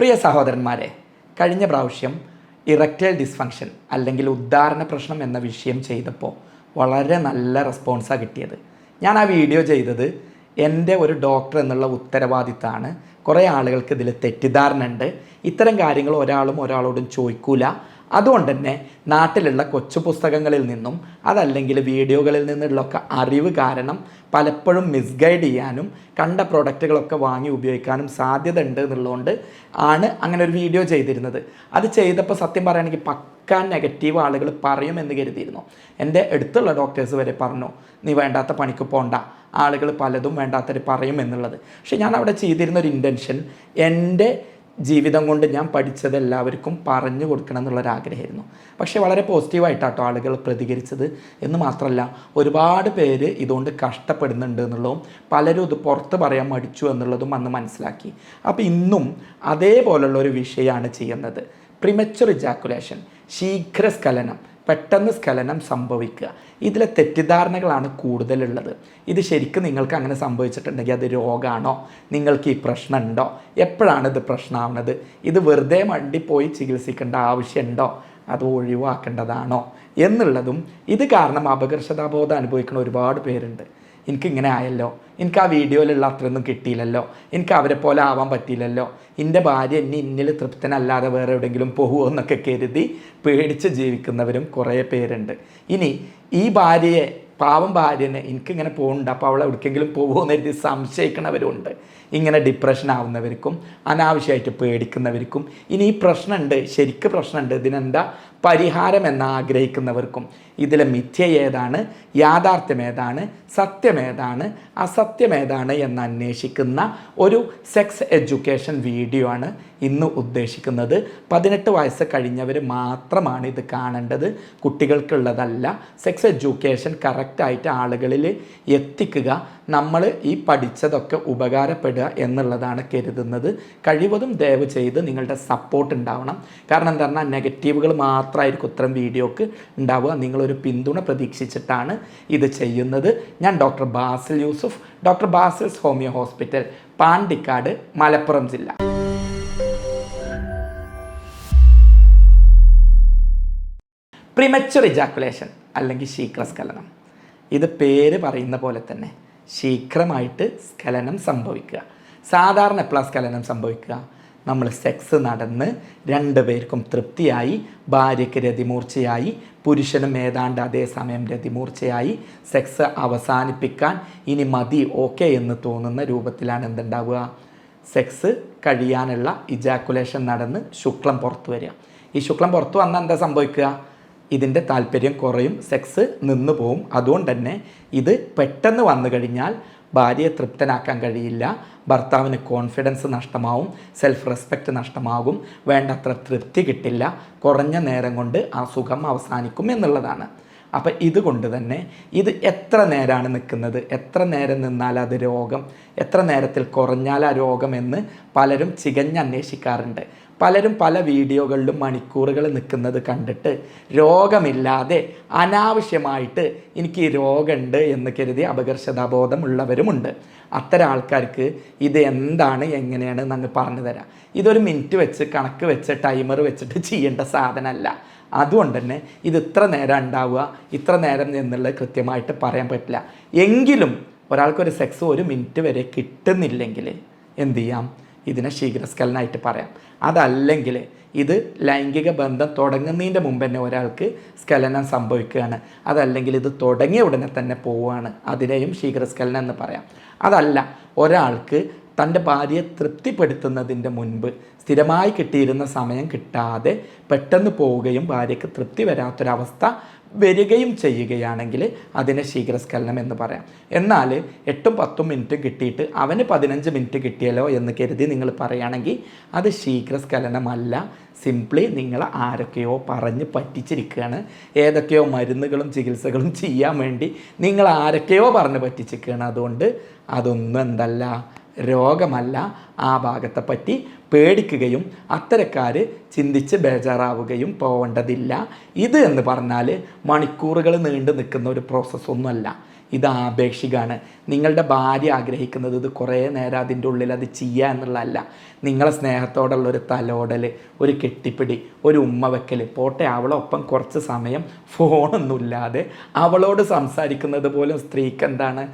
പ്രിയ സഹോദരന്മാരെ കഴിഞ്ഞ പ്രാവശ്യം ഇറക്റ്റൈൽ ഡിസ്ഫങ്ഷൻ അല്ലെങ്കിൽ ഉദ്ധാരണ പ്രശ്നം എന്ന വിഷയം ചെയ്തപ്പോൾ വളരെ നല്ല റെസ്പോൺസാണ് കിട്ടിയത്. ഞാൻ ആ വീഡിയോ ചെയ്തത് എന്റെ ഒരു ഡോക്ടർ എന്നുള്ള ഉത്തരവാദിത്തമാണ് കുറേ ആളുകൾക്ക് ഇതിൽ തെറ്റിദ്ധാരണ ഉണ്ട്. ഇത്തരം കാര്യങ്ങൾ ഒരാളും ഒരാളോടും ചോദിക്കൂല. അതുകൊണ്ട് തന്നെ നാട്ടിലുള്ള കൊച്ചു പുസ്തകങ്ങളിൽ നിന്നും അതല്ലെങ്കിൽ വീഡിയോകളിൽ നിന്നുള്ളൊക്കെ അറിവ് കാരണം പലപ്പോഴും മിസ്ഗൈഡ് ചെയ്യാനും കണ്ട പ്രൊഡക്റ്റുകളൊക്കെ വാങ്ങി ഉപയോഗിക്കാനും സാധ്യത ഉണ്ട് എന്നുള്ളതുകൊണ്ട് ആണ് അങ്ങനെ ഒരു വീഡിയോ ചെയ്തിരുന്നത്. അത് ചെയ്തപ്പോൾ സത്യം പറയുകയാണെങ്കിൽ പക്കാൻ നെഗറ്റീവ് ആളുകൾ പറയുമെന്ന് കരുതിയിരുന്നു. എന്റെ അടുത്തുള്ള ഡോക്ടേഴ്സ് വരെ പറഞ്ഞു നീ വേണ്ടാത്ത പണിക്ക് പോണ്ട. ആളുകൾ പലതും വേണ്ടാത്തവർ പറയും എന്നുള്ളത്. പക്ഷെ ഞാൻ അവിടെ ചെയ്തിരുന്ന ഒരു ഇന്റൻഷൻ എന്റെ ജീവിതം കൊണ്ട് ഞാൻ പഠിച്ചത് എല്ലാവർക്കും പറഞ്ഞു കൊടുക്കണം എന്നുള്ളൊരാഗ്രഹമായിരുന്നു. പക്ഷേ വളരെ പോസിറ്റീവായിട്ടാട്ടോ ആളുകൾ പ്രതികരിച്ചത്. എന്ന് മാത്രമല്ല ഒരുപാട് പേര് ഇതുകൊണ്ട് കഷ്ടപ്പെടുന്നുണ്ട് എന്നുള്ളതും പലരും ഇത് പുറത്ത് പറയാൻ മടിച്ചു എന്നുള്ളതും അന്ന് മനസ്സിലാക്കി. അപ്പോൾ ഇന്നും അതേപോലുള്ള ഒരു വിഷയമാണ് ചെയ്യുന്നത്. പ്രിമച്ചുർ ഇജാക്കുലേഷൻ ശീഘ്രസ്ഖലനം പെട്ടെന്ന് സ്ഖലനം സംഭവിക്കുക. ഇതിലെ തെറ്റിദ്ധാരണകളാണ് കൂടുതലുള്ളത്. ഇത് ശരിക്കും നിങ്ങൾക്ക് അങ്ങനെ സംഭവിച്ചിട്ടുണ്ടെങ്കിൽ അത് രോഗമാണോ നിങ്ങൾക്ക് ഈ പ്രശ്നമുണ്ടോ? എപ്പോഴാണ് ഇത് പ്രശ്നമാവുന്നത്? ഇത് വെറുതെ മണ്ടിപ്പോയി ചികിത്സിക്കേണ്ട ആവശ്യമുണ്ടോ? അത് ഒഴിവാക്കേണ്ടതാണോ? എന്നുള്ളതും ഇത് കാരണം അപകർഷതാബോധം അനുഭവിക്കുന്ന ഒരുപാട് പേരുണ്ട്. എനിക്കിങ്ങനെ ആയല്ലോ. എനിക്ക് ആ വീഡിയോയിലുള്ള അത്രയൊന്നും കിട്ടിയില്ലല്ലോ. എനിക്ക് അവരെ പോലെ ആവാൻ പറ്റിയില്ലല്ലോ. എന്റെ ഭാര്യ എന്നെ ഇന്നിൽ തൃപ്തനല്ലാതെ വേറെ എവിടെയെങ്കിലും പോകുമോ എന്നൊക്കെ കരുതി പേടിച്ച് ജീവിക്കുന്നവരും കുറേ പേരുണ്ട്. ഇനി ഈ ഭാര്യയെ പാവം ഭാര്യനെ എനിക്കിങ്ങനെ പോകുന്നുണ്ട്. അപ്പോൾ അവളെ എവിടേക്കെങ്കിലും പോകുമോ എന്ന് കരുതി സംശയിക്കുന്നവരുണ്ട് ഇങ്ങനെ ഡിപ്രഷൻ ആവുന്നവർക്കും അനാവശ്യമായിട്ട് പേടിക്കുന്നവർക്കും ഇനി ഈ പ്രശ്നമുണ്ട് ശരിക്ക് പ്രശ്നമുണ്ട്. ഇതിനെന്താ പരിഹാരം എന്ന് ആഗ്രഹിക്കുന്നവർക്കും ഇതിലെ മിഥ്യ ഏതാണ് യാഥാർത്ഥ്യം ഏതാണ് സത്യമേതാണ് അസത്യമേതാണ് എന്ന് അന്വേഷിക്കുന്ന ഒരു സെക്സ് എഡ്യൂക്കേഷൻ വീഡിയോ ആണ് ഇന്ന് ഉദ്ദേശിക്കുന്നത്. പതിനെട്ട് വയസ്സ് കഴിഞ്ഞവർ മാത്രമാണ് ഇത് കാണേണ്ടത്. കുട്ടികൾക്കുള്ളതല്ല സെക്സ് എഡ്യൂക്കേഷൻ കറക്റ്റായിട്ട് ആളുകളിൽ എത്തിക്കുക. നമ്മൾ ഈ പഠിച്ചതൊക്കെ ഉപകാരപ്പെടുക എന്നുള്ളതാണ് കരുതുന്നത്. കഴിവതും ദയവ് ചെയ്ത് നിങ്ങളുടെ സപ്പോർട്ട് ഉണ്ടാവണം. കാരണം എന്താ പറഞ്ഞാൽ നെഗറ്റീവുകൾ മാത്രമായിരിക്കും ഇത്തരം വീഡിയോക്ക് ഉണ്ടാവുക. നിങ്ങളൊരു പിന്തുണ പ്രതീക്ഷിച്ചിട്ടാണ് ഇത് ചെയ്യുന്നത്. ഞാൻ doctor Basil Yusuf doctor Basil's homeo hospital Pandikkad Malappuram ജില്ല. പ്രിമച്ചുർ ഇജാക്കുലേഷൻ അല്ലെങ്കിൽ ശീക്രസ്കലനം ഇത് പേര് പറയുന്ന പോലെ തന്നെ ശീഘ്രമായിട്ട് സ്ഖലനം സംഭവിക്കുക. സാധാരണ എപ്പോഴാണ് സ്ഖലനം സംഭവിക്കുക? നമ്മൾ സെക്സ് നടന്ന് രണ്ടുപേർക്കും തൃപ്തിയായി ഭാര്യയ്ക്ക് രതിമൂർച്ചയായി പുരുഷനും ഏതാണ്ട് അതേസമയം രതിമൂർച്ചയായി സെക്സ് അവസാനിപ്പിക്കാൻ ഇനി മതി ഓക്കെ എന്ന് തോന്നുന്ന രൂപത്തിലാണ് എന്തുണ്ടാവുക? സെക്സ് കഴിയാനുള്ള ഇജാക്കുലേഷൻ നടന്ന് ശുക്ലം പുറത്തു വരിക. ഈ ശുക്ലം പുറത്തു വന്നാൽ എന്താ സംഭവിക്കുക? ഇതിന്റെ താല്പര്യം കുറയും സെക്സ് നിന്നു പോവും. അതുകൊണ്ട് തന്നെ ഇത് പെട്ടെന്ന് വന്നു കഴിഞ്ഞാൽ ഭാര്യയെ തൃപ്തനാക്കാൻ കഴിയില്ല. ഭർത്താവിന് കോൺഫിഡൻസ് നഷ്ടമാവും സെൽഫ് റെസ്പെക്റ്റ് നഷ്ടമാകും. വേണ്ടത്ര തൃപ്തി കിട്ടില്ല. കുറഞ്ഞ നേരം കൊണ്ട് ആ സുഖം അവസാനിക്കും എന്നുള്ളതാണ്. അപ്പം ഇതുകൊണ്ട് തന്നെ ഇത് എത്ര നേരമാണ് നിൽക്കുന്നത്? എത്ര നേരം നിന്നാൽ അത് രോഗം? എത്ര നേരത്തിൽ കുറഞ്ഞാൽ ആ രോഗമെന്ന് പലരും ചികഞ്ഞന്വേഷിക്കാറുണ്ട് പലരും പല വീഡിയോകളിലും മണിക്കൂറുകൾ നിൽക്കുന്നത് കണ്ടിട്ട് രോഗമില്ലാതെ അനാവശ്യമായിട്ട് എനിക്ക് ഈ രോഗമുണ്ട് എന്ന് കരുതി അപകർഷതാബോധമുള്ളവരുമുണ്ട്. അത്തരം ആൾക്കാർക്ക് ഇത് എന്താണ് എങ്ങനെയാണ് എന്നങ്ങ് പറഞ്ഞു തരാം. ഇതൊരു മിനിറ്റ് വെച്ച് കണക്ക് വെച്ച് ടൈമർ വെച്ചിട്ട് ചെയ്യേണ്ട സാധനമല്ല. അതുകൊണ്ട് തന്നെ ഇത് ഇത്ര നേരം ഉണ്ടാവുക ഇത്ര നേരം എന്നുള്ളത് കൃത്യമായിട്ട് പറയാൻ പറ്റില്ല. എങ്കിലും ഒരാൾക്കൊരു സെക്സ് ഒരു മിനിറ്റ് വരെ കിട്ടുന്നില്ലെങ്കിൽ എന്ത് ചെയ്യാം? ഇതിനെ ശീഘ്രസ്ഖലനായിട്ട് പറയാം. അതല്ലെങ്കിൽ ഇത് ലൈംഗിക ബന്ധം തുടങ്ങുന്നതിന്റെ മുമ്പ് തന്നെ ഒരാൾക്ക് സ്കലനം സംഭവിക്കുകയാണ്. അതല്ലെങ്കിൽ ഇത് തുടങ്ങിയ ഉടനെ തന്നെ പോവുകയാണ്. അതിനെയും ശീഘ്രസ്കലനം എന്ന് പറയാം. അതല്ല ഒരാൾക്ക് തന്റെ ഭാര്യയെ തൃപ്തിപ്പെടുത്തുന്നതിന്റെ മുൻപ് സ്ഥിരമായി കിട്ടിയിരുന്ന സമയം കിട്ടാതെ പെട്ടെന്ന് പോവുകയും ഭാര്യയ്ക്ക് തൃപ്തി വരാത്തൊരവസ്ഥ വരികയും ചെയ്യുകയാണെങ്കിൽ അതിനെ ശീഘ്രസ്ഖലനം എന്ന് പറയാം. എന്നാൽ എട്ടും പത്തും മിനിറ്റ് കിട്ടിയിട്ട് അവന് പതിനഞ്ച് മിനിറ്റ് കിട്ടിയല്ലോ എന്ന് കരുതി നിങ്ങൾ പറയുകയാണെങ്കിൽ അത് ശീഘ്രസ്ഖലനമല്ല. സിംപ്ലി നിങ്ങൾ ആരൊക്കെയോ പറഞ്ഞ് പറ്റിച്ചിരിക്കുകയാണ്. ഏതൊക്കെയോ മരുന്നുകളും ചികിത്സകളും ചെയ്യാൻ വേണ്ടി നിങ്ങൾ ആരൊക്കെയോ പറഞ്ഞ് പറ്റിച്ചിരിക്കുകയാണ്. അതുകൊണ്ട് അതൊന്നും എന്തല്ല. രോഗമല്ല ആ ഭാഗത്തെ പറ്റി പേടിക്കുകയും അത്തരക്കാർ ചിന്തിച്ച് ബേജാറാവുകയും പോവേണ്ടതില്ല. ഇത് എന്ന് പറഞ്ഞാൽ മണിക്കൂറുകൾ നീണ്ടു നിൽക്കുന്ന ഒരു പ്രോസസ്സൊന്നുമല്ല ഇത് ആപേക്ഷികമാണ് നിങ്ങളുടെ ഭാര്യ ആഗ്രഹിക്കുന്നത് ഇത് കുറേ നേരം അതിന്റെ ഉള്ളിൽ അത് ചെയ്യുക എന്നുള്ളതല്ല. നിങ്ങളെ സ്നേഹത്തോടുള്ള ഒരു തലോടൽ ഒരു കെട്ടിപ്പിടി ഒരു ഉമ്മ വെക്കൽ പോട്ടെ അവളൊപ്പം കുറച്ച് സമയം ഫോണൊന്നുമില്ലാതെ അവളോട് സംസാരിക്കുന്നത് പോലും സ്ത്രീക്ക് എന്താണ്?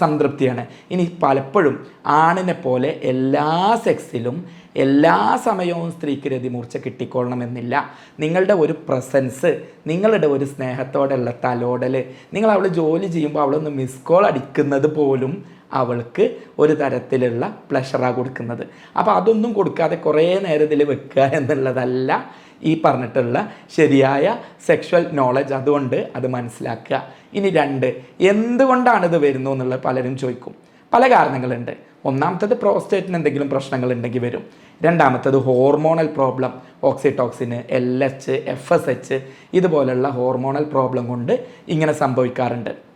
സംതൃപ്തിയാണ്. ഇനി പലപ്പോഴും ആണിനെ പോലെ എല്ലാ സെക്സിലും എല്ലാ സമയവും സ്ത്രീക്ക് രതിമൂർച്ച കിട്ടിക്കൊള്ളണമെന്നില്ല. നിങ്ങളുടെ ഒരു പ്രസൻസ് നിങ്ങളുടെ ഒരു സ്നേഹത്തോടെയുള്ള തലോടൽ നിങ്ങൾ അവൾ ജോലി ചെയ്യുമ്പോൾ അവളൊന്ന് മിസ് കോൾ അടിക്കുന്നത് പോലും അവൾക്ക് ഒരു തരത്തിലുള്ള പ്ലഷറാണ് കൊടുക്കുന്നത്. അപ്പോൾ അതൊന്നും കൊടുക്കാതെ കുറേ നേരം ഇതിൽ വെക്കുക എന്നുള്ളതല്ല ഈ പറഞ്ഞിട്ടുള്ള ശരിയായ സെക്ഷൽ നോളജ് അതുകൊണ്ട് അത് മനസ്സിലാക്കുക. ഇനി രണ്ട് എന്തുകൊണ്ടാണ് ഇത് വരുന്നു എന്നുള്ളത് പലരും ചോദിക്കും. പല കാരണങ്ങളുണ്ട്. ഒന്നാമത്തത് പ്രോസ്റ്റേറ്റിന് എന്തെങ്കിലും പ്രശ്നങ്ങൾ ഉണ്ടെങ്കിൽ വരും. രണ്ടാമത്തത് hormonal problem oxytocin L H F S H ഇതുപോലുള്ള ഹോർമോണൽ പ്രോബ്ലം കൊണ്ട് ഇങ്ങനെ സംഭവിക്കാറുണ്ട്.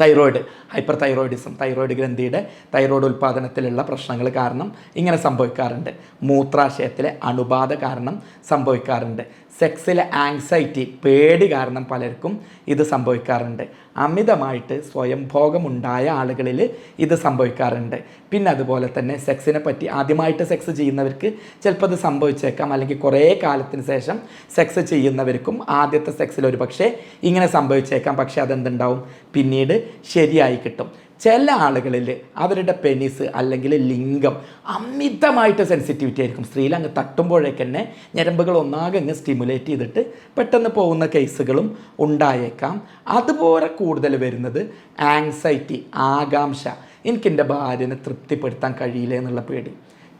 തൈറോയിഡ് ഹൈപ്പർ തൈറോയിഡിസം തൈറോയിഡ് ഗ്രന്ഥിയുടെ തൈറോയിഡ് ഉൽപ്പാദനത്തിലുള്ള പ്രശ്നങ്ങൾ കാരണം ഇങ്ങനെ സംഭവിക്കാറുണ്ട്. മൂത്രാശയത്തിലെ അണുബാധ കാരണം സംഭവിക്കാറുണ്ട്. സെക്സിലെ ആങ്സൈറ്റി പേടി കാരണം പലർക്കും ഇത് സംഭവിക്കാറുണ്ട്. അമിതമായിട്ട് സ്വയംഭോഗമുണ്ടായ ആളുകളിൽ ഇത് സംഭവിക്കാറുണ്ട്. പിന്നെ അതുപോലെ തന്നെ സെക്സിനെ പറ്റി ആദ്യമായിട്ട് സെക്സ് ചെയ്യുന്നവർക്ക് ചിലപ്പോൾ അത് സംഭവിച്ചേക്കാം. അല്ലെങ്കിൽ കുറേ കാലത്തിന് ശേഷം സെക്സ് ചെയ്യുന്നവർക്കും ആദ്യത്തെ സെക്സിൽ ഒരു പക്ഷേ ഇങ്ങനെ സംഭവിച്ചേക്കാം. പക്ഷേ അതെന്തുണ്ടാവും? പിന്നീട് ശരിയായി കിട്ടും. ചില ആളുകളിൽ അവരുടെ പെനിസ് അല്ലെങ്കിൽ ലിംഗം അമിതമായിട്ട് സെൻസിറ്റിവിറ്റി ആയിരിക്കും. സ്ത്രീയിൽ അങ്ങ് തട്ടുമ്പോഴേക്ക് തന്നെ ഞരമ്പുകൾ ഒന്നാകെ അങ്ങ് സ്റ്റിമുലേറ്റ് ചെയ്തിട്ട് പെട്ടെന്ന് പോകുന്ന കേസുകളും ഉണ്ടായേക്കാം. അതുപോലെ കൂടുതൽ വരുന്നത് ആങ്സൈറ്റി ആകാംക്ഷ. എനിക്കെന്റെ ഭാര്യനെ തൃപ്തിപ്പെടുത്താൻ കഴിയില്ല എന്നുള്ള പേടി.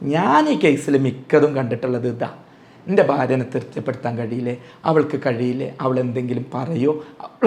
ഞാൻ ഈ കേസിൽ മിക്കതും കണ്ടിട്ടുള്ളത് ഇതാ. എന്റെ ഭാര്യനെ തൃപ്തിപ്പെടുത്താൻ കഴിയില്ലേ? അവൾക്ക് കഴിയില്ലേ? അവൾ എന്തെങ്കിലും പറയോ?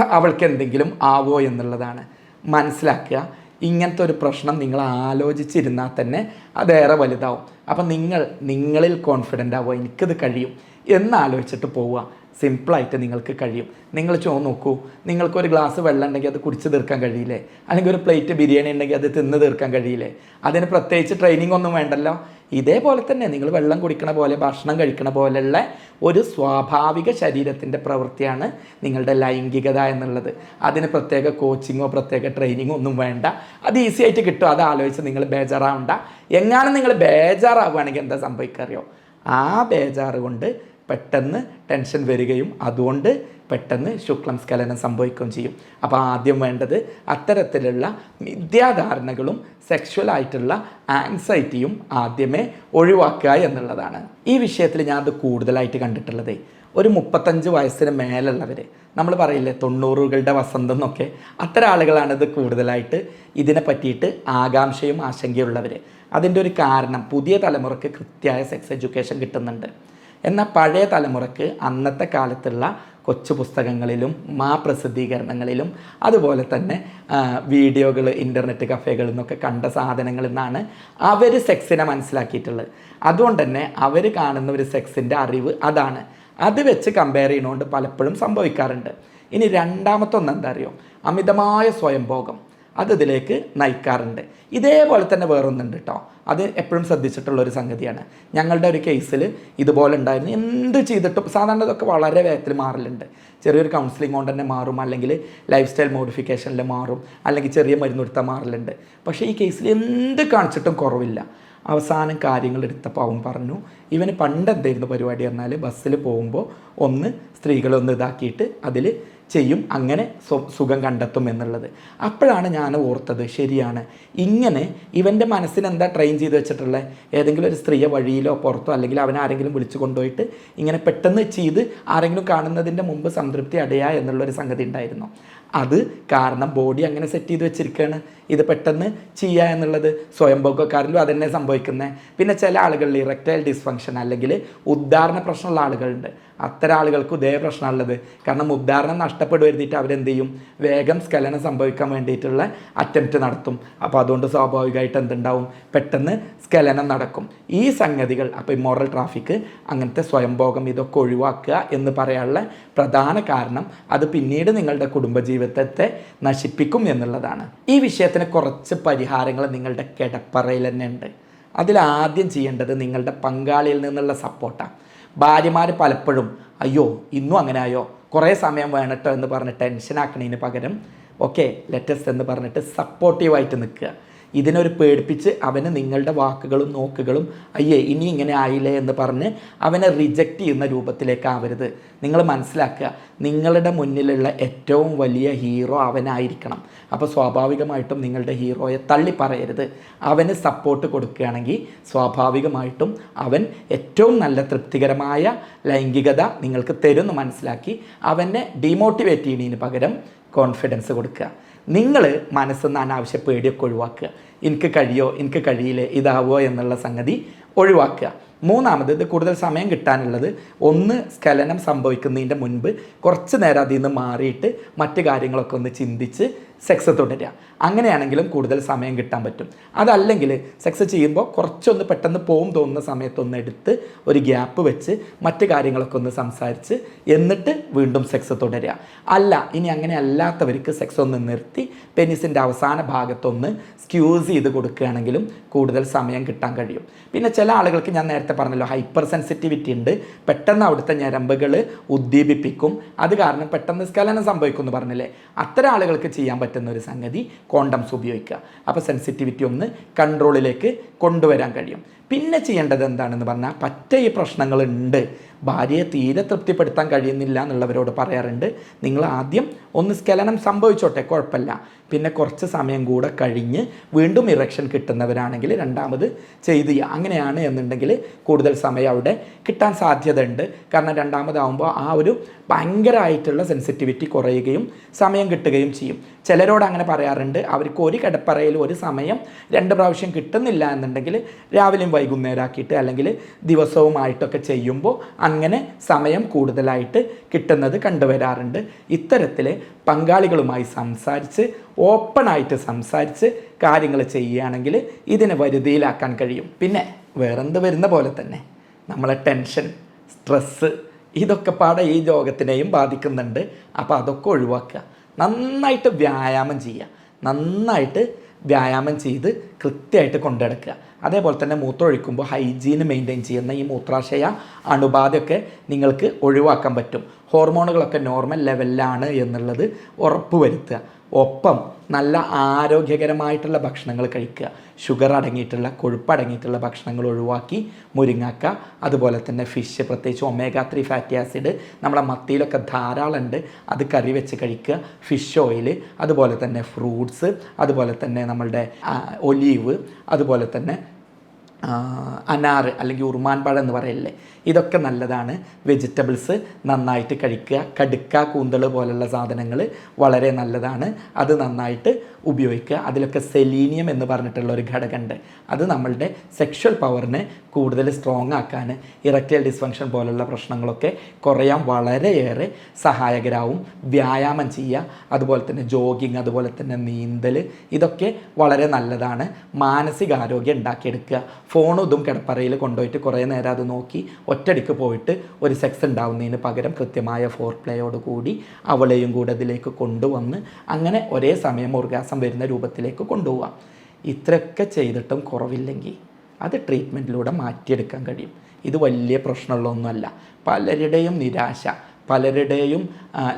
അവൾക്ക് എന്തെങ്കിലും ആവോ എന്നുള്ളതാണ്. മനസ്സിലാക്കുക. ഇങ്ങനത്തെ ഒരു പ്രശ്നം നിങ്ങൾ ആലോചിച്ചിരുന്നാൽ തന്നെ അതേറെ വലുതാവും. അപ്പം നിങ്ങൾ നിങ്ങളിൽ കോൺഫിഡന്റ് ആവുക എനിക്കത് കഴിയും. എന്നാലോചിച്ചിട്ട് പോവുക. സിമ്പിളായിട്ട് നിങ്ങൾക്ക് കഴിയും. നിങ്ങൾ ചോ നോക്കൂ. നിങ്ങൾക്ക് ഒരു ഗ്ലാസ് വെള്ളം ഉണ്ടെങ്കിൽ അത് കുടിച്ച് തീർക്കാൻ കഴിയില്ലേ? അല്ലെങ്കിൽ ഒരു പ്ലേറ്റ് ബിരിയാണി ഉണ്ടെങ്കിൽ അത് തിന്ന് തീർക്കാൻ കഴിയില്ലേ? അതിന് പ്രത്യേകിച്ച് ട്രെയിനിങ് ഒന്നും വേണ്ടല്ലോ? ഇതേപോലെ തന്നെ നിങ്ങൾ വെള്ളം കുടിക്കണ പോലെ ഭക്ഷണം കഴിക്കണ പോലെയുള്ള ഒരു സ്വാഭാവിക ശരീരത്തിന്റെ പ്രവൃത്തിയാണ് നിങ്ങളുടെ ലൈംഗികത എന്നുള്ളത്. അതിന് പ്രത്യേക കോച്ചിങ്ങോ പ്രത്യേക ട്രെയിനിങ്ങോ ഒന്നും വേണ്ട. അത് ഈസി ആയിട്ട് കിട്ടും. അത് ആലോചിച്ച് നിങ്ങൾ ബേജാറാവണ്ട. എങ്ങാനും നിങ്ങൾ ബേജാറാവുകയാണെങ്കിൽ എന്താ സംഭവിക്കറിയോ? ആ ബേജാറ് കൊണ്ട് പെട്ടെന്ന് ടെൻഷൻ വരികയും അതുകൊണ്ട് പെട്ടെന്ന് ശുക്ലം സ്ഖലനം സംഭവിക്കുകയും ചെയ്യും. അപ്പോൾ ആദ്യം വേണ്ടത് അത്തരത്തിലുള്ള മിഥ്യാധാരണകളും സെക്ഷൽ ആയിട്ടുള്ള ആങ്സൈറ്റിയും ആദ്യമേ ഒഴിവാക്കുക എന്നുള്ളതാണ്. ഈ വിഷയത്തിൽ ഞാൻ അത് കൂടുതലായിട്ട് കണ്ടിട്ടുള്ളത് ഒരു മുപ്പത്തഞ്ച് വയസ്സിന് മേലുള്ളവർ നമ്മൾ പറയില്ലേ തൊണ്ണൂറുകളുടെ വസന്തം എന്നൊക്കെ അത്തരം ആളുകളാണ് ഇത് കൂടുതലായിട്ട് ഇതിനെ പറ്റിയിട്ട് ആകാംക്ഷയും ആശങ്കയുള്ളവർ. അതിന്റെ ഒരു കാരണം പുതിയ തലമുറയ്ക്ക് കൃത്യമായ സെക്സ് എഡ്യൂക്കേഷൻ കിട്ടുന്നുണ്ട്. എന്നാൽ പഴയ തലമുറയ്ക്ക് അന്നത്തെ കാലത്തുള്ള കൊച്ചു പുസ്തകങ്ങളിലും മാ പ്രസിദ്ധീകരണങ്ങളിലും അതുപോലെ തന്നെ വീഡിയോകൾ ഇന്റർനെറ്റ് കഫേകളിൽ നിന്നൊക്കെ കണ്ട സാധനങ്ങളിൽ നിന്നാണ് അവർ സെക്സിനെ മനസ്സിലാക്കിയിട്ടുള്ളത്. അതുകൊണ്ട് തന്നെ അവർ കാണുന്ന ഒരു സെക്സിന്റെ അറിവ് അതാണ്. അത് വെച്ച് കമ്പയർ ചെയ്യണോണ്ട് പലപ്പോഴും സംഭവിക്കാറുണ്ട്. ഇനി രണ്ടാമത്തെ ഒന്ന് എന്താ അറിയോ? അമിതമായ സ്വയംഭോഗം. അത് ഇതിലേക്ക് നയിക്കാറുണ്ട്. ഇതേപോലെ തന്നെ വേറൊന്നുണ്ട് കേട്ടോ അത് എപ്പോഴും ശ്രദ്ധിച്ചിട്ടുള്ള ഒരു സംഗതിയാണ്. ഞങ്ങളുടെ ഒരു കേസിൽ ഇതുപോലെ ഉണ്ടായിരുന്നു. എന്ത് ചെയ്തിട്ടും സാധാരണ ഇതൊക്കെ വളരെ വേഗത്തിൽ മാറലുണ്ട്. ചെറിയൊരു കൗൺസിലിംഗ് കൊണ്ട് തന്നെ മാറും. അല്ലെങ്കിൽ ലൈഫ് സ്റ്റൈൽ മോഡിഫിക്കേഷനിൽ മാറും. അല്ലെങ്കിൽ ചെറിയ മരുന്ന് കൊടുത്താൽ മാറലുണ്ട്. പക്ഷേ ഈ കേസിൽ എന്ത് കാണിച്ചിട്ടും കുറവില്ല. അവസാനം കാര്യങ്ങൾ എടുത്തപ്പോൾ അവൻ പറഞ്ഞു. ഇവന് പണ്ട് എന്തായിരുന്നു പരിപാടി പറഞ്ഞാൽ ബസ്സിൽ പോകുമ്പോൾ ഒന്ന് സ്ത്രീകളൊന്ന് ഇതാക്കിയിട്ട് അതിൽ ചെയ്യും അങ്ങനെ സുഖം കണ്ടെത്തും എന്നുള്ളത്. അപ്പോഴാണ് ഞാൻ ഓർത്തത് ശരിയാണ്. ഇങ്ങനെ ഇവന്റെ മനസ്സിനെന്താ ട്രെയിൻ ചെയ്ത് വെച്ചിട്ടുള്ളത് ഏതെങ്കിലും ഒരു സ്ത്രീയെ വഴിയിലോ പുറത്തോ അല്ലെങ്കിൽ അവനെ ആരെങ്കിലും വിളിച്ചു കൊണ്ടുപോയിട്ട് ഇങ്ങനെ പെട്ടെന്ന് ചെയ്ത് ആരെങ്കിലും കാണുന്നതിന്റെ മുമ്പ് സംതൃപ്തി അടയാ എന്നുള്ളൊരു സംഗതി ഉണ്ടായിരുന്നു. അത് കാരണം ബോഡി അങ്ങനെ സെറ്റ് ചെയ്ത് വെച്ചിരിക്കുകയാണ് ഇത് പെട്ടെന്ന് ചെയ്യുക എന്നുള്ളത് സ്വയംഭോഗക്കാരിലും അതന്നെ സംഭവിക്കുന്നത് പിന്നെ ചില ആളുകളിൽ ഇറക്റ്റൈൽ ഡിസ്ഫങ്ഷൻ അല്ലെങ്കിൽ ഉദ്ധാരണ പ്രശ്നമുള്ള ആളുകളുണ്ട്. അത്തരം ആളുകൾക്ക് ഇതേ പ്രശ്നമുള്ളത് കാരണം ഉദ്ധാരണം നഷ്ടപ്പെടുവരുത്തിയിട്ട് അവരെന്ത് ചെയ്യും വേഗം സ്കലനം സംഭവിക്കാൻ വേണ്ടിയിട്ടുള്ള അറ്റംപ്റ്റ് നടത്തും. അപ്പോൾ അതുകൊണ്ട് സ്വാഭാവികമായിട്ട് എന്തുണ്ടാവും? പെട്ടെന്ന് സ്കലനം നടക്കും. ഈ സംഗതികൾ അപ്പോൾ ഇമോറൽ ട്രാഫിക് അങ്ങനത്തെ സ്വയംഭോഗം ഇതൊക്കെ ഒഴിവാക്കുക എന്ന് പറയാനുള്ള പ്രധാന കാരണം അത് പിന്നീട് നിങ്ങളുടെ കുടുംബജീവിതത്തെ നശിപ്പിക്കും എന്നുള്ളതാണ്. ഈ വിഷയത്തിന് കുറച്ച് പരിഹാരങ്ങൾ നിങ്ങളുടെ കിടപ്പറയിൽ തന്നെ ഉണ്ട് അതിലാദ്യം ചെയ്യേണ്ടത് നിങ്ങളുടെ പങ്കാളിയിൽ നിന്നുള്ള സപ്പോർട്ടാണ് ഭാര്യമാർ പലപ്പോഴും അയ്യോ ഇന്നും അങ്ങനെ ആയോ കുറേ സമയം വേണട്ടോ എന്ന് പറഞ്ഞ് ടെൻഷൻ ആക്കണതിന് പകരം ഓക്കെ ലെറ്റസ്റ്റ് എന്ന് പറഞ്ഞിട്ട് സപ്പോർട്ടീവായിട്ട് നിൽക്കുക. ഇതിനൊരു പേടിപ്പിച്ച് അവന് നിങ്ങളുടെ വാക്കുകളും നോക്കുകളും അയ്യേ ഇനി ഇങ്ങനെ ആയില്ലേ? എന്ന് പറഞ്ഞ് അവനെ റിജക്റ്റ് ചെയ്യുന്ന രൂപത്തിലേക്കാവരുത് നിങ്ങൾ മനസ്സിലാക്കുക നിങ്ങളുടെ മുന്നിലുള്ള ഏറ്റവും വലിയ ഹീറോ അവനായിരിക്കണം. അപ്പോൾ സ്വാഭാവികമായിട്ടും നിങ്ങളുടെ ഹീറോയെ തള്ളി പറയരുത് അവന് സപ്പോർട്ട് കൊടുക്കുകയാണെങ്കിൽ സ്വാഭാവികമായിട്ടും അവൻ ഏറ്റവും നല്ല തൃപ്തികരമായ ലൈംഗികത നിങ്ങൾക്ക് തരുമെന്ന് മനസ്സിലാക്കി അവനെ ഡീമോട്ടിവേറ്റ് ചെയ്യുന്നതിന് പകരം കോൺഫിഡൻസ് കൊടുക്കുക. നിങ്ങൾ മനസ്സിൽ അനാവശ്യ പേടിയൊക്കെ ഒഴിവാക്കുക. എനിക്ക് കഴിയോ എനിക്ക് കഴിയില്ലേ ഇതാവോ എന്നുള്ള സംഗതി ഒഴിവാക്കുക. മൂന്നാമത് ഇത് കൂടുതൽ സമയം കിട്ടാനുള്ളത് ഒന്ന് സ്ഖലനം സംഭവിക്കുന്നതിന്റെ മുൻപ് കുറച്ച് നേരം അതിൽ നിന്ന് മാറിയിട്ട് മറ്റ് കാര്യങ്ങളൊക്കെ ഒന്ന് ചിന്തിച്ച് സെക്സ് തുടരുക. അങ്ങനെയാണെങ്കിലും കൂടുതൽ സമയം കിട്ടാൻ പറ്റും. അതല്ലെങ്കിൽ സെക്സ് ചെയ്യുമ്പോൾ കുറച്ചൊന്ന് പെട്ടെന്ന് പോവും തോന്നുന്ന സമയത്തൊന്ന് എടുത്ത് ഒരു ഗ്യാപ്പ് വെച്ച് മറ്റു കാര്യങ്ങളൊക്കെ ഒന്ന് സംസാരിച്ച് എന്നിട്ട് വീണ്ടും സെക്സ് തുടരുക. അല്ല ഇനി അങ്ങനെ അല്ലാത്തവർക്ക് സെക്സ് ഒന്ന് നിർത്തി പെനിസിന്റെ അവസാന ഭാഗത്തൊന്ന് സ്ക്യൂസ് ചെയ്ത് കൊടുക്കുകയാണെങ്കിലും കൂടുതൽ സമയം കിട്ടാൻ കഴിയും. പിന്നെ ചില ആളുകൾക്ക് ഞാൻ നേരത്തെ പറഞ്ഞല്ലോ ഹൈപ്പർ സെൻസിറ്റിവിറ്റി ഉണ്ട്. പെട്ടെന്ന് അവിടുത്തെ ഞരമ്പുകൾ ഉദ്ദീപിപ്പിക്കും. അത് കാരണം പെട്ടെന്ന് സ്കലനം സംഭവിക്കും എന്ന് പറഞ്ഞില്ലേ? അത്തരം ആളുകൾക്ക് ചെയ്യാൻ പറ്റുന്ന ഒരു സംഗതി കോണ്ടംസ് ഉപയോഗിക്കുക. അപ്പോൾ സെൻസിറ്റിവിറ്റി ഒന്ന് കൺട്രോളിലേക്ക് കൊണ്ടുവരാൻ കഴിയും. പിന്നെ ചെയ്യേണ്ടത് എന്താണെന്ന് പറഞ്ഞാൽ പറ്റ ഈ പ്രശ്നങ്ങളുണ്ട്. ഭാര്യയെ തീരെ തൃപ്തിപ്പെടുത്താൻ കഴിയുന്നില്ല എന്നുള്ളവരോട് പറയാറുണ്ട്. നിങ്ങൾ ആദ്യം ഒന്ന് സ്കലനം സംഭവിച്ചോട്ടെ കുഴപ്പമില്ല. പിന്നെ കുറച്ച് സമയം കൂടെ കഴിഞ്ഞ് വീണ്ടും ഇറക്ഷൻ കിട്ടുന്നവരാണെങ്കിൽ രണ്ടാമത് ചെയ്ത് അങ്ങനെയാണ് എന്നുണ്ടെങ്കിൽ കൂടുതൽ സമയം അവിടെ കിട്ടാൻ സാധ്യതയുണ്ട്. കാരണം രണ്ടാമതാവുമ്പോൾ ആ ഒരു ഭയങ്കരമായിട്ടുള്ള സെൻസിറ്റിവിറ്റി കുറയുകയും സമയം കിട്ടുകയും ചെയ്യും. ചിലരോട് അങ്ങനെ പറയാറുണ്ട് അവർക്ക് ഒരു കിടപ്പറയിൽ ഒരു സമയം രണ്ട് പ്രാവശ്യം കിട്ടുന്നില്ല എന്നുണ്ടെങ്കിൽ രാവിലെയും വൈകുന്നേരമാക്കിയിട്ട് അല്ലെങ്കിൽ ദിവസവുമായിട്ടൊക്കെ ചെയ്യുമ്പോൾ അങ്ങനെ സമയം കൂടുതലായിട്ട് കിട്ടുന്നത് കണ്ടുവരാറുണ്ട്. ഇത്തരത്തിൽ പങ്കാളികളുമായി സംസാരിച്ച് ഓപ്പണായിട്ട് സംസാരിച്ച് കാര്യങ്ങൾ ചെയ്യുകയാണെങ്കിൽ ഇതിനെ വരുതിയിലാക്കാൻ കഴിയും. പിന്നെ വേറെന്ത് വരുന്ന പോലെ തന്നെ നമ്മളെ ടെൻഷൻ സ്ട്രെസ്സ് ഇതൊക്കെ പാടെ ഈ രോഗത്തിനെയും ബാധിക്കുന്നുണ്ട്. അപ്പോൾ അതൊക്കെ ഒഴിവാക്കുക. നന്നായിട്ട് വ്യായാമം ചെയ്യുക. നന്നായിട്ട് വ്യായാമം ചെയ്ത് കൃത്യമായിട്ട് കൊണ്ടെടുക്കുക അതേപോലെ തന്നെ മൂത്രമൊഴിക്കുമ്പോൾ ഹൈജീൻ മെയിന്റെയിൻ ചെയ്യുന്ന ഈ മൂത്രാശയ അണുബാധയൊക്കെ നിങ്ങൾക്ക് ഒഴിവാക്കാൻ പറ്റും. ഹോർമോണുകളൊക്കെ നോർമൽ ലെവലിലാണ് എന്നുള്ളത് ഉറപ്പ് വരുത്തുക ഒപ്പം നല്ല ആരോഗ്യകരമായിട്ടുള്ള ഭക്ഷണങ്ങൾ കഴിക്കുക. ഷുഗർ അടങ്ങിയിട്ടുള്ള കൊഴുപ്പ് അടങ്ങിയിട്ടുള്ള ഭക്ഷണങ്ങൾ ഒഴിവാക്കി മുരിങ്ങാക്ക അതുപോലെ തന്നെ ഫിഷ് പ്രത്യേകിച്ച് ഒമേഗ ത്രീ ഫാറ്റി ആസിഡ് നമ്മളെ മത്തിയിലൊക്കെ ധാരാളം ഉണ്ട് അത് കറി വെച്ച് കഴിക്കുക. ഫിഷ് ഓയിൽ അതുപോലെ തന്നെ ഫ്രൂട്ട്സ് അതുപോലെ തന്നെ നമ്മളുടെ ഒലീവ് അതുപോലെ തന്നെ അനാറ് അല്ലെങ്കിൽ ഉറുമാൻ പഴം എന്ന് പറയല്ലേ? ഇതൊക്കെ നല്ലതാണ്. വെജിറ്റബിൾസ് നന്നായിട്ട് കഴിക്കുക. കടുക്ക കൂന്തൾ പോലുള്ള സാധനങ്ങൾ വളരെ നല്ലതാണ്. അത് നന്നായിട്ട് ഉപയോഗിക്കുക. അതിലൊക്കെ സെലീനിയം എന്ന് പറഞ്ഞിട്ടുള്ള ഒരു ഘടകമുണ്ട്. അത് നമ്മളുടെ സെക്ഷൽ പവറിനെ കൂടുതൽ സ്ട്രോങ് ആക്കാൻ ഇറക്റ്റൽ ഡിസ്ഫങ്ഷൻ പോലുള്ള പ്രശ്നങ്ങളൊക്കെ കുറയാൻ വളരെയേറെ സഹായകരാവും. വ്യായാമം ചെയ്യുക അതുപോലെ തന്നെ ജോഗിങ് അതുപോലെ തന്നെ നീന്തൽ ഇതൊക്കെ വളരെ നല്ലതാണ്. മാനസികാരോഗ്യം ഉണ്ടാക്കിയെടുക്കുക. ഫോണും ഇതും കിടപ്പറയിൽ കൊണ്ടുപോയിട്ട് കുറേ നേരം അത് നോക്കി ഒറ്റടിക്ക് പോയിട്ട് ഒരു സെക്സ് ഉണ്ടാവുന്നതിന് പകരം കൃത്യമായ ഫോർ പ്ലേയോട് കൂടി അവളെയും കൂടെ അതിലേക്ക് കൊണ്ടുവന്ന് അങ്ങനെ ഒരേ സമയം ഓർഗാസം വരുന്ന രൂപത്തിലേക്ക് കൊണ്ടുപോവാം. ഇത്രയൊക്കെ ചെയ്തിട്ടും കുറവില്ലെങ്കിൽ അത് ട്രീറ്റ്മെന്റിലൂടെ മാറ്റിയെടുക്കാൻ കഴിയും. ഇത് വലിയ പ്രശ്നമുള്ളൊന്നുമല്ല പലരുടെയും നിരാശ പലരുടെയും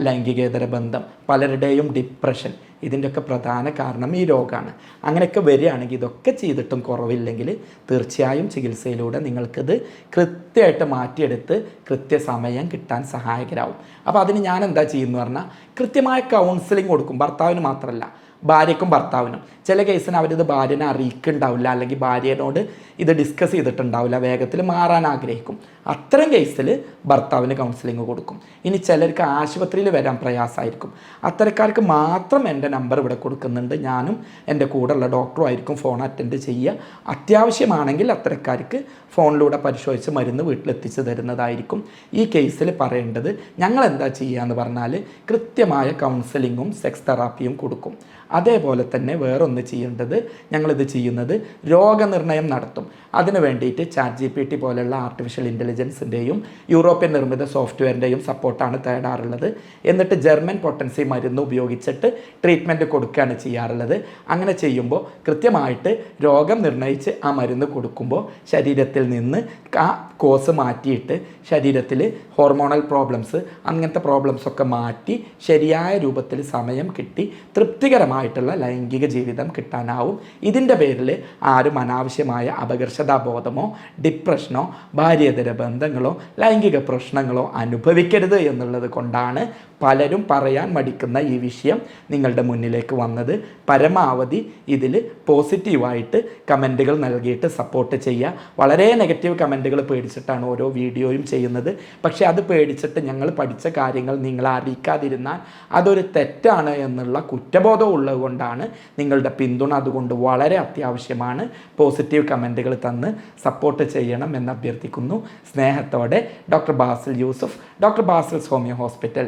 ലൈംഗികേതര ബന്ധം പലരുടെയും ഡിപ്രഷൻ ഇതിന്റെയൊക്കെ പ്രധാന കാരണം ഈ രോഗമാണ്. അങ്ങനെയൊക്കെ വരികയാണെങ്കിൽ ഇതൊക്കെ ചെയ്തിട്ടും കുറവില്ലെങ്കിൽ തീർച്ചയായും ചികിത്സയിലൂടെ നിങ്ങൾക്കിത് കൃത്യമായിട്ട് മാറ്റിയെടുത്ത് കൃത്യസമയം കിട്ടാൻ സഹായകരാകും അപ്പോൾ അതിന് ഞാൻ എന്താ ചെയ്യുന്നു പറഞ്ഞാൽ കൃത്യമായ കൗൺസിലിംഗ് കൊടുക്കും. ഭർത്താവിന് മാത്രമല്ല. ഭാര്യയ്ക്കും ഭർത്താവിനും. ചില കേസിന് അവരിത് ഭാര്യനെ അറിയിക്കുന്നുണ്ടാവില്ല അല്ലെങ്കിൽ ഭാര്യനോട് ഇത് ഡിസ്കസ് ചെയ്തിട്ടുണ്ടാവില്ല വേഗത്തിൽ മാറാൻ ആഗ്രഹിക്കും. അത്തരം കേസിൽ ഭർത്താവിന് കൗൺസിലിംഗ് കൊടുക്കും. ഇനി ചിലർക്ക് ആശുപത്രിയിൽ വരാൻ പ്രയാസമായിരിക്കും. അത്തരക്കാർക്ക് മാത്രം എന്റെ നമ്പർ ഇവിടെ കൊടുക്കുന്നുണ്ട്. ഞാനും എന്റെ കൂടെയുള്ള ഡോക്ടറും ആയിരിക്കും ഫോൺ അറ്റൻഡ് ചെയ്യുക. അത്യാവശ്യമാണെങ്കിൽ അത്തരക്കാർക്ക് ഫോണിലൂടെ പരിശോധിച്ച് മരുന്ന് വീട്ടിലെത്തിച്ച് തരുന്നതായിരിക്കും ഈ കേസിൽ പറയേണ്ടത്. ഞങ്ങൾ എന്താ ചെയ്യുക എന്ന് പറഞ്ഞാൽ കൃത്യമായ കൗൺസിലിങ്ങും സെക്സ് തെറാപ്പിയും കൊടുക്കും. അതേപോലെ തന്നെ വേറൊന്ന് ചെയ്യേണ്ടത് ഞങ്ങളിത് ചെയ്യുന്നത് രോഗനിർണയം നടത്തും. അതിന് വേണ്ടിയിട്ട് ചാറ്റ് ജി പി ടി പോലെയുള്ള ആർട്ടിഫിഷ്യൽ ഇന്റലിജൻസിന്റെയും യൂറോപ്യൻ നിർമ്മിത സോഫ്റ്റ്വെയറിന്റെയും സപ്പോർട്ടാണ് തേടാറുള്ളത്. എന്നിട്ട് ജർമ്മൻ പൊട്ടൻസി മരുന്ന് ഉപയോഗിച്ചിട്ട് ട്രീറ്റ്മെന്റ് കൊടുക്കുകയാണ് ചെയ്യാറുള്ളത്. അങ്ങനെ ചെയ്യുമ്പോൾ കൃത്യമായിട്ട് രോഗം നിർണയിച്ച് ആ മരുന്ന് കൊടുക്കുമ്പോൾ ശരീരത്തിൽ നിന്ന് ആ കോസ് മാറ്റിയിട്ട് ശരീരത്തിൽ ഹോർമോണൽ പ്രോബ്ലംസ് അങ്ങനത്തെ പ്രോബ്ലംസൊക്കെ മാറ്റി ശരിയായ രൂപത്തിൽ സമയം കിട്ടി തൃപ്തികരമായിട്ടുള്ള ലൈംഗിക ജീവിതം കിട്ടാനാവും. ഇതിന്റെ പേരിൽ ആരും അനാവശ്യമായ അപകർഷതാബോധമോ ഡിപ്രഷനോ ഭാര്യേതര ബന്ധങ്ങളോ ലൈംഗിക പ്രശ്നങ്ങളോ അനുഭവിക്കരുത് എന്നുള്ളത് കൊണ്ടാണ് പലരും പറയാൻ മടിക്കുന്ന ഈ വിഷയം നിങ്ങളുടെ മുന്നിലേക്ക് വന്നത് പരമാവധി ഇതിൽ പോസിറ്റീവായിട്ട് കമന്റുകൾ നൽകിയിട്ട് സപ്പോർട്ട് ചെയ്യുക. വളരെ നെഗറ്റീവ് കമന്റുകൾ പേടിച്ചിട്ടാണ് ഓരോ വീഡിയോയും ചെയ്യുന്നത്. പക്ഷേ അത് പേടിച്ചിട്ട് ഞങ്ങൾ പഠിച്ച കാര്യങ്ങൾ നിങ്ങളെ അറിയിക്കാതിരുന്നാൽ അതൊരു തെറ്റാണ് എന്നുള്ള കുറ്റബോധം ഉള്ളതുകൊണ്ടാണ് നിങ്ങളുടെ പിന്തുണ അതുകൊണ്ട് വളരെ അത്യാവശ്യമാണ്. പോസിറ്റീവ് കമന്റുകൾ തന്ന് സപ്പോർട്ട് ചെയ്യണം എന്ന് അഭ്യർത്ഥിക്കുന്നു. സ്നേഹത്തോടെ doctor Basil Yusuf doctor Basil homeo hospital.